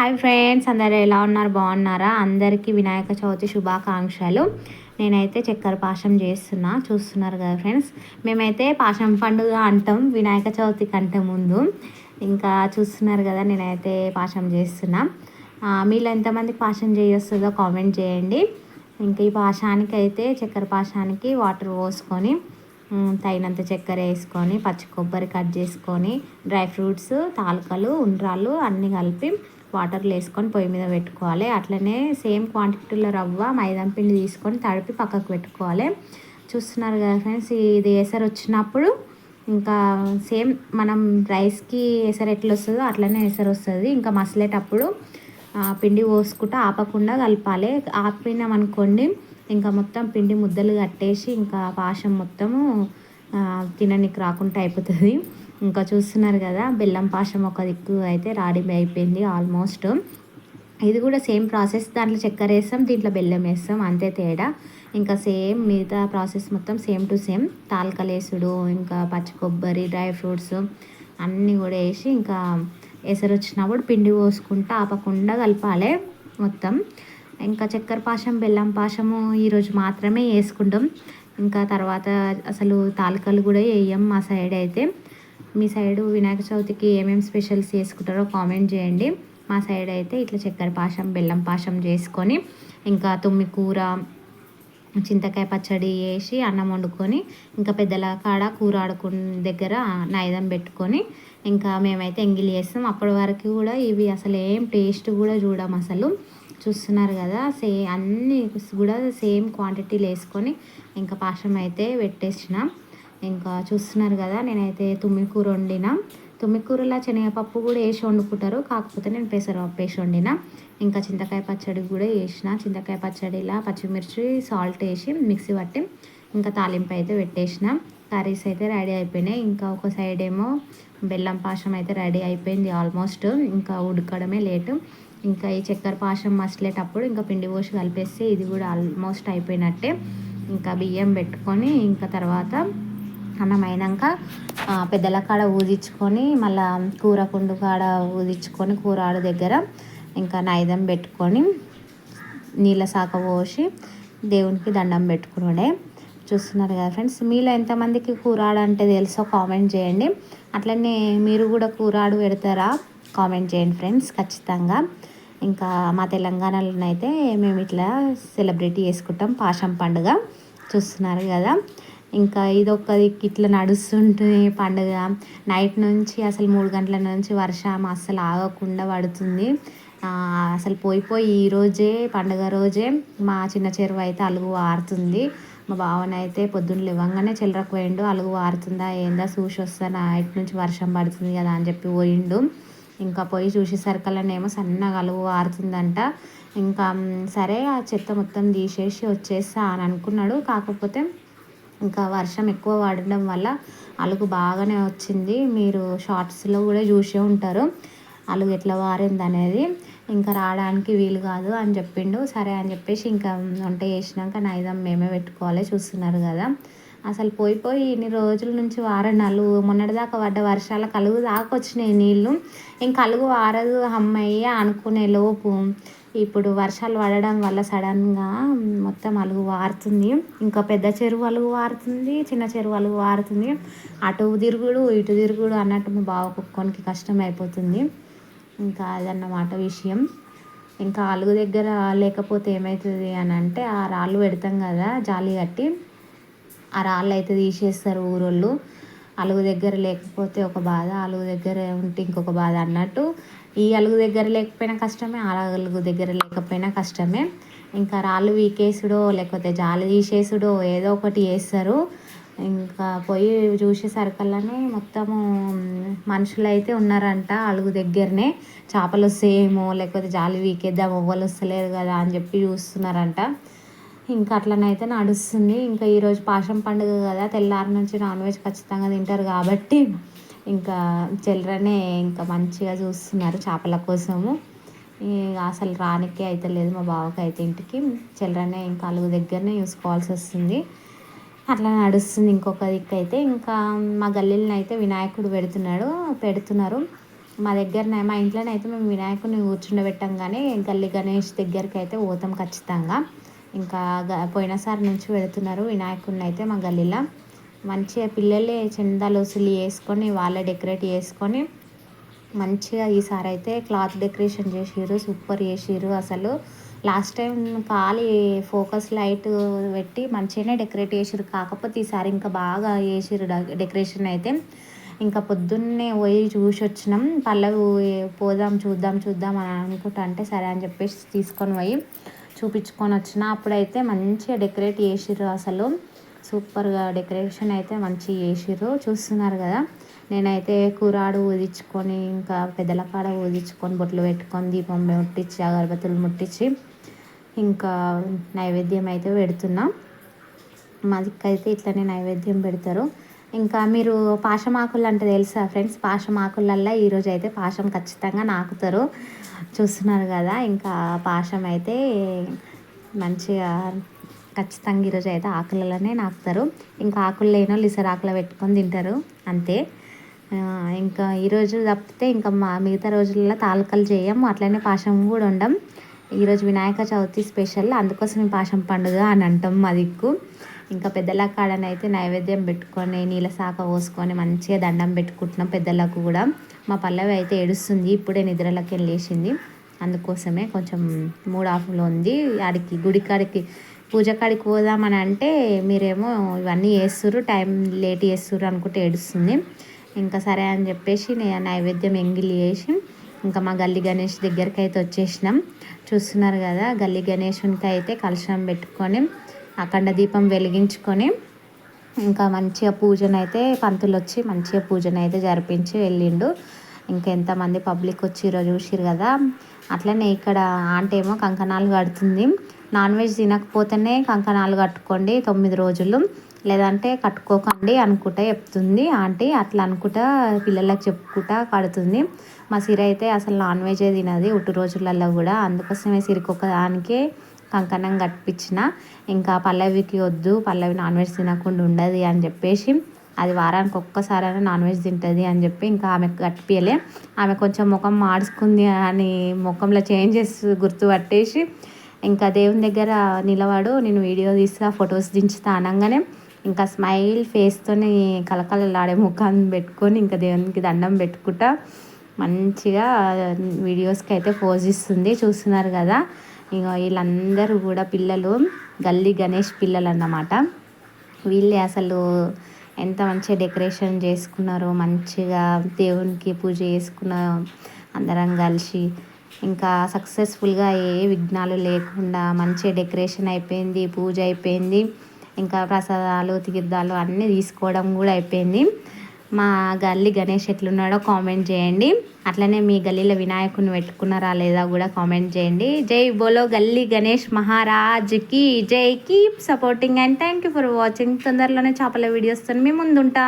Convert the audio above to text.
Hi friends అందరు ఎలా ఉన్నారు? బాగున్నారా? అందరికీ వినాయక చవితి శుభాకాంక్షలు. నేనైతే చక్కెర పాశం చేస్తున్నా. చూస్తున్నారు కదా ఫ్రెండ్స్? మేమైతే పాశం పండుగ అంటాం వినాయక చవితి కంటే ముందు. ఇంకా చూస్తున్నారు కదా నేనైతే పాశం చేస్తున్నా. మీలో ఎంతమందికి పాశం చేయొస్తుందో కామెంట్ చేయండి. ఇంకా ఈ పాశానికి అయితే చక్కెర పాశానికి వాటర్ పోసుకొని తగినంత చక్కెర వేసుకొని పచ్చి కొబ్బరి కట్ చేసుకొని డ్రై ఫ్రూట్స్ తాలకలు ఉండ్రాళ్ళు అన్నీ కలిపి వాటర్లో వేసుకొని పొయ్యి మీద పెట్టుకోవాలి. అట్లనే సేమ్ క్వాంటిటీలో రవ్వ మైదాం పిండి తీసుకొని తడిపి పక్కకు పెట్టుకోవాలి. చూస్తున్నారు కదా ఫ్రెండ్స్ ఇది ఎసరు వచ్చినప్పుడు ఇంకా సేమ్ మనం రైస్కి ఎసరు ఎట్లా వస్తుందో అట్లనే ఎసరు వస్తుంది. ఇంకా మసలేటప్పుడు పిండి పోసుకుంటూ ఆపకుండా కలపాలి. ఆపినామనుకోండి ఇంకా మొత్తం పిండి ముద్దలు కట్టేసి ఇంకా పాశం మొత్తము తిననికి రాకుండా అయిపోతుంది. ఇంకా చూస్తున్నారు కదా బెల్లం పాశం ఒక దిక్కు అయితే రాడి అయిపోయింది ఆల్మోస్ట్. ఇది కూడా సేమ్ ప్రాసెస్ దాంట్లో చక్కెర వేస్తాం దీంట్లో బెల్లం వేస్తాం అంతే తేడా. ఇంకా సేమ్ మిగతా ప్రాసెస్ మొత్తం సేమ్ టు సేమ్. తాల్కలేసుడు ఇంకా పచ్చి కొబ్బరి డ్రై ఫ్రూట్స్ అన్నీ కూడా వేసి ఇంకా ఎసరు వచ్చినప్పుడు పిండి పోసుకుంటూ ఆపకుండా కలపాలి మొత్తం. ఇంకా చక్కెర పాశం బెల్లం పాశము ఈరోజు మాత్రమే వేసుకుంటాం. ఇంకా తర్వాత అసలు తాలికలు కూడా వేయం మా సైడ్ అయితే. మీ సైడు వినాయక చవితికి ఏమేమి స్పెషల్స్ చేసుకుంటారో కామెంట్ చేయండి. మా సైడ్ అయితే ఇట్లా చక్కెర పాశం బెల్లం పాశం చేసుకొని ఇంకా తుమ్మి కూర చింతకాయ పచ్చడి వేసి అన్నం వండుకొని ఇంకా పెద్దల కాడ కూర ఆడుకున్న దగ్గర నైదం పెట్టుకొని ఇంకా మేమైతే ఎంగిలి చేస్తాం అప్పటి వరకు కూడా ఇవి అసలు ఏం టేస్ట్ కూడా చూడం అసలు. చూస్తున్నారు కదా సే అన్నీ కూడా సేమ్ క్వాంటిటీలు వేసుకొని ఇంకా పాశం అయితే పెట్టేసిన. ఇంకా చూస్తున్నారు కదా నేనైతే తుమ్మి కూర వండిన. తుమ్మి శనగపప్పు కూడా వేసి వండుకుంటారు కాకపోతే నేను పెసరపప్పు వేసి వండిన. ఇంకా చింతకాయ పచ్చడి కూడా వేసిన. చింతకాయ పచ్చడిలా పచ్చిమిర్చి సాల్ట్ వేసి మిక్సీ పట్టి ఇంకా తాలింపు అయితే పెట్టేసిన. కర్రీస్ అయితే రెడీ అయిపోయినాయి. ఇంకా ఒక సైడ్ ఏమో బెల్లం పాశం అయితే రెడీ అయిపోయింది ఆల్మోస్ట్. ఇంకా ఉడకడమే లేటు. ఇంకా ఈ చక్కెర పాశం మసలేటప్పుడు ఇంకా పిండి పోసి కలిపేస్తే ఇది కూడా ఆల్మోస్ట్ అయిపోయినట్టే. ఇంకా బియ్యం పెట్టుకొని ఇంకా తర్వాత అన్నం అయినాక పెద్దల కాడ ఊదించుకొని మళ్ళా కూర కుండు కాడ ఊదించుకొని కూర దగ్గర ఇంకా నైదం పెట్టుకొని నీళ్ళ శాఖ పోసి దేవునికి దండం పెట్టుకున్నాడే చూస్తున్నారు కదా ఫ్రెండ్స్ మీలో ఎంతమందికి కూరాడు అంటే తెలుసో కామెంట్ చేయండి. అట్లనే మీరు కూడా కూరాడు పెడతారా? కామెంట్ చేయండి ఫ్రెండ్స్ ఖచ్చితంగా. ఇంకా మా తెలంగాణలోనైతే మేము ఇట్లా సెలబ్రేట్ చేసుకుంటాం పాషం పండుగ. చూస్తున్నారు కదా. ఇంకా ఇదొక ఇట్లా నడుస్తుంటుంది పండుగ. నైట్ నుంచి అసలు మూడు గంటల నుంచి వర్షం అస్సలు ఆగకుండా పడుతుంది. అసలు పోయి పోయి ఈరోజే పండుగ రోజే మా చిన్న చెరువు అయితే అలుగు వారుతుంది మా బావన అయితే పొద్దున్న లేవంగానే చిల్లరకు పోయిండు అలుగు వారుతుందా ఏందా చూసి వస్తా నైట్ నుంచి వర్షం పడుతుంది కదా అని చెప్పి పోయిండు. ఇంకా పోయి చూసేసరికల్లానేమో సన్నగా అలుగు ఆరుతుందంట. ఇంకా సరే ఆ చెత్త మొత్తం తీసేసి వచ్చేస్తా అని అనుకున్నాడు. కాకపోతే ఇంకా వర్షం ఎక్కువ పడడం వల్ల అలుగు బాగానే వచ్చింది. మీరు షార్ట్స్లో కూడా చూసే ఉంటారు. అలుగు ఎట్లా వారింది అనేది. ఇంకా రావడానికి వీలు కాదు అని చెప్పిండు. సరే అని చెప్పేసి ఇంకా వంట చేసినాక నైదం మేమే పెట్టుకోవాలి చూస్తున్నారు కదా. అసలు పోయి పోయి ఇన్ని రోజుల నుంచి వారణాలు మొన్నటిదాకా పడ్డ వర్షాల కలుగు దాకా వచ్చినాయి నీళ్ళు ఇంక కలుగు వారదు అమ్మయ్య అనుకునే లోపు ఇప్పుడు వర్షాలు పడడం వల్ల సడన్గా మొత్తం అలుగు వారుతుంది. ఇంకా పెద్ద చెరువు అలుగు వారుతుంది చిన్న చెరువు అలుగు వారుతుంది. అటు తిరుగుడు ఇటు తిరుగుడు అన్నట్టు మా బావ కుక్కోనికి కష్టం అయిపోతుంది. ఇంకా అదన్నమాట విషయం. ఇంకా అలుగు దగ్గర లేకపోతే ఏమవుతుంది అని అంటే ఆ రాళ్ళు పెడతాం కదా జాలి కట్టి. ఆ రాళ్ళు అయితే తీసేస్తారు ఊరోళ్ళు. అలుగు దగ్గర లేకపోతే ఒక బాధ అలుగు దగ్గర ఉంటే ఇంకొక బాధ అన్నట్టు. ఈ అలుగు దగ్గర లేకపోయినా కష్టమే ఆ అలుగు దగ్గర లేకపోయినా కష్టమే. ఇంకా రాళ్ళు వీకేసుడో లేకపోతే జాలి తీసేసుడో ఏదో ఒకటి వేస్తారు. ఇంకా పోయి చూసేసరికల్లానే మొత్తము మనుషులు అయితే ఉన్నారంట అలుగు దగ్గరనే. చేపలు వస్తాయేమో లేకపోతే జాలి వీకేద్దాం ఎవ్వరు వస్తలేరు కదా అని చెప్పి చూస్తున్నారంట. ఇంకా అట్లనైతే నడుస్తుంది. ఇంకా ఈరోజు పాషం పండుగ కదా తెల్లారి నుంచి నాన్ వెజ్ ఖచ్చితంగా తింటారు కాబట్టి ఇంకా చిల్లరనే ఇంకా మంచిగా చూస్తున్నారు చేపల కోసము. అసలు రానికే అయితే లేదు మా బావకి అయితే ఇంటికి. చిల్లరనే ఇంకా అలుగు దగ్గరనే చూసుకోవాల్సి వస్తుంది. అట్లా నడుస్తుంది ఇంకొక దిక్కు అయితే ఇంకా మా గల్లీలను అయితే వినాయకుడు పెడుతున్నాడు పెడుతున్నారు. మా దగ్గరనే మా ఇంట్లోనే అయితే మేము వినాయకుడిని కూర్చుండబెట్టాం కానీ గల్లీ గణేష్ దగ్గరికి అయితే పోతాం ఖచ్చితంగా. ఇంకా పోయినసారి నుంచి పెడుతున్నారు వినాయకుడిని అయితే మా గల్లీలో. మంచిగా పిల్లలే చందాలు వసూలు వేసుకొని వాళ్ళే డెకరేట్ చేసుకొని మంచిగా ఈసారి అయితే క్లాత్ డెకరేషన్ చేసిర్రు సూపర్ చేసిర్రు అసలు. లాస్ట్ టైం ఖాళీ ఫోకస్ లైట్ పెట్టి మంచిగానే డెకరేట్ చేసిర్రు. కాకపోతే ఈసారి ఇంకా బాగా చేసిర్రు డెకరేషన్ అయితే. ఇంకా పొద్దున్నే పోయి చూసి వచ్చినాం. పల్లవి పోదాం చూద్దాం చూద్దాం అని అనుకుంటా అంటే సరే అని చెప్పేసి తీసుకొని పోయి చూపించుకొని వచ్చిన అప్పుడైతే మంచిగా డెకరేట్ చేసిర్రు అసలు. సూపర్గా డెకరేషన్ అయితే మంచిగా చేసిర్రు. చూస్తున్నారు కదా నేనైతే కూరాడు ఊదించుకొని ఇంకా పెద్దల కాడ ఊదించుకొని బొట్లు పెట్టుకొని దీపం ముట్టించి అగరబత్తులు ముట్టించి ఇంకా నైవేద్యం అయితే పెడుతున్నా. మా దిక్కైతే ఇట్లనే నైవేద్యం పెడతారు. ఇంకా మీరు పాషమాకులు అంటే తెలుసా ఫ్రెండ్స్? పాషమాకులల్లో ఈరోజు అయితే పాషం ఖచ్చితంగా నాకుతారు. చూస్తున్నారు కదా ఇంకా పాషం అయితే మంచిగా ఖచ్చితంగా ఈరోజు అయితే ఆకులలోనే నాకుతారు. ఇంకా ఆకులు లేనో లిసరాకులు పెట్టుకొని తింటారు అంతే. ఇంకా ఈరోజు తప్పితే ఇంకా మా మిగతా రోజులలో తాలకలు చేయము అట్లనే పాషం కూడా ఉండం ఈరోజు వినాయక చవితి స్పెషల్ అందుకోసం పాశం పండుగ అని అంటాం మా దిక్కు. ఇంకా పెద్దల కాడనైతే నైవేద్యం పెట్టుకొని నీళ్ళ శాఖ పోసుకొని మంచిగా దండం పెట్టుకుంటున్నాం పెద్దలకు కూడా. మా పల్లవి అయితే ఏడుస్తుంది ఇప్పుడే నిద్రలోకి వెళ్ళేసింది అందుకోసమే కొంచెం మూడు ఆఫ్లో ఉంది. ఆడికి గుడి కాడికి పూజ కాడికి పోదామని అంటే మీరేమో ఇవన్నీ వేస్తుర్రు టైం లేట్ చేస్తుర్రు అనుకుంటే ఏడుస్తుంది. ఇంకా సరే అని చెప్పేసి నేను నైవేద్యం ఎంగిలి చేసి ఇంకా మా గల్లీ గణేష్ దగ్గరికి అయితే వచ్చేసినాం. చూస్తున్నారు కదా గల్లీ గణేషునికి అయితే కలశం పెట్టుకొని అఖండ దీపం వెలిగించుకొని ఇంకా మంచిగా పూజనైతే అయితే పంతులు వచ్చి మంచిగా పూజన అయితే జరిపించి వెళ్ళిండు. ఇంకా ఎంతమంది పబ్లిక్ వచ్చి ఈరోజు చూసిరు కదా అట్లనే ఇక్కడ ఆంట ఏమో కంకణాలు కడుతుంది. నాన్ వెజ్ తినకపోతేనే కంకణాలు కట్టుకోండి తొమ్మిది రోజులు. లేదంటే కట్టుకోకండి అనుకుంటా చెప్తుంది. ఆంటీ అట్లా అనుకుంటా పిల్లలకు చెప్పుకుంటా కడుతుంది. మా సిరి అయితే అసలు నాన్ వెజే తినది ఉట్టు రోజులలో కూడా. అందుకోసమే సిరికి ఒకదానికే కంకణం కట్టించిన. ఇంకా పల్లవికి వద్దు పల్లవి నాన్ వెజ్ తినకుండా ఉండదు అని చెప్పేసి అది వారానికి ఒక్కసారైనా నాన్ వెజ్ తింటుంది అని చెప్పి ఇంకా ఆమె కట్టిపియలే ఆమె కొంచెం ముఖం మాడుచుకుంది అని ముఖంలో చేంజెస్ గుర్తుపట్టేసి ఇంకా దేవుని దగ్గర నిలవాడు నేను వీడియో తీస్తా ఫొటోస్ దించుతా అనగానే ఇంకా స్మైల్ ఫేస్తోని కలకలలాడే ముఖాన్ని పెట్టుకొని ఇంకా దేవునికి దండం పెట్టుకుంటా మంచిగా వీడియోస్కి అయితే పోజ్ ఇస్తుంది చూస్తున్నారు కదా. ఇక వీళ్ళందరూ కూడా పిల్లలు గల్లీ గణేష్ పిల్లలు అన్నమాట వీళ్ళే అసలు ఎంత మంచిగా డెకరేషన్ చేసుకున్నారో మంచిగా దేవునికి పూజ చేసుకున్న అందరం కలిసి. ఇంకా సక్సెస్ఫుల్గా ఏ విఘ్నాలు లేకుండా మంచిగా డెకరేషన్ అయిపోయింది పూజ అయిపోయింది. ఇంకా ప్రసాదాలు తీర్థాలు అన్నీ తీసుకోవడం కూడా అయిపోయింది. మా గల్లీ గణేష్ ఎట్లున్నాడో కామెంట్ చేయండి. అట్లనే మీ గల్లీలో వినాయకుని పెట్టుకున్నారా లేదా కూడా కామెంట్ చేయండి. జై బోలో గల్లీ గణేష్ మహారాజ్కి. జై keep supporting and thank you for watching. తొందరలోనే చేపల వీడియోస్తో మీ ముందుంటా.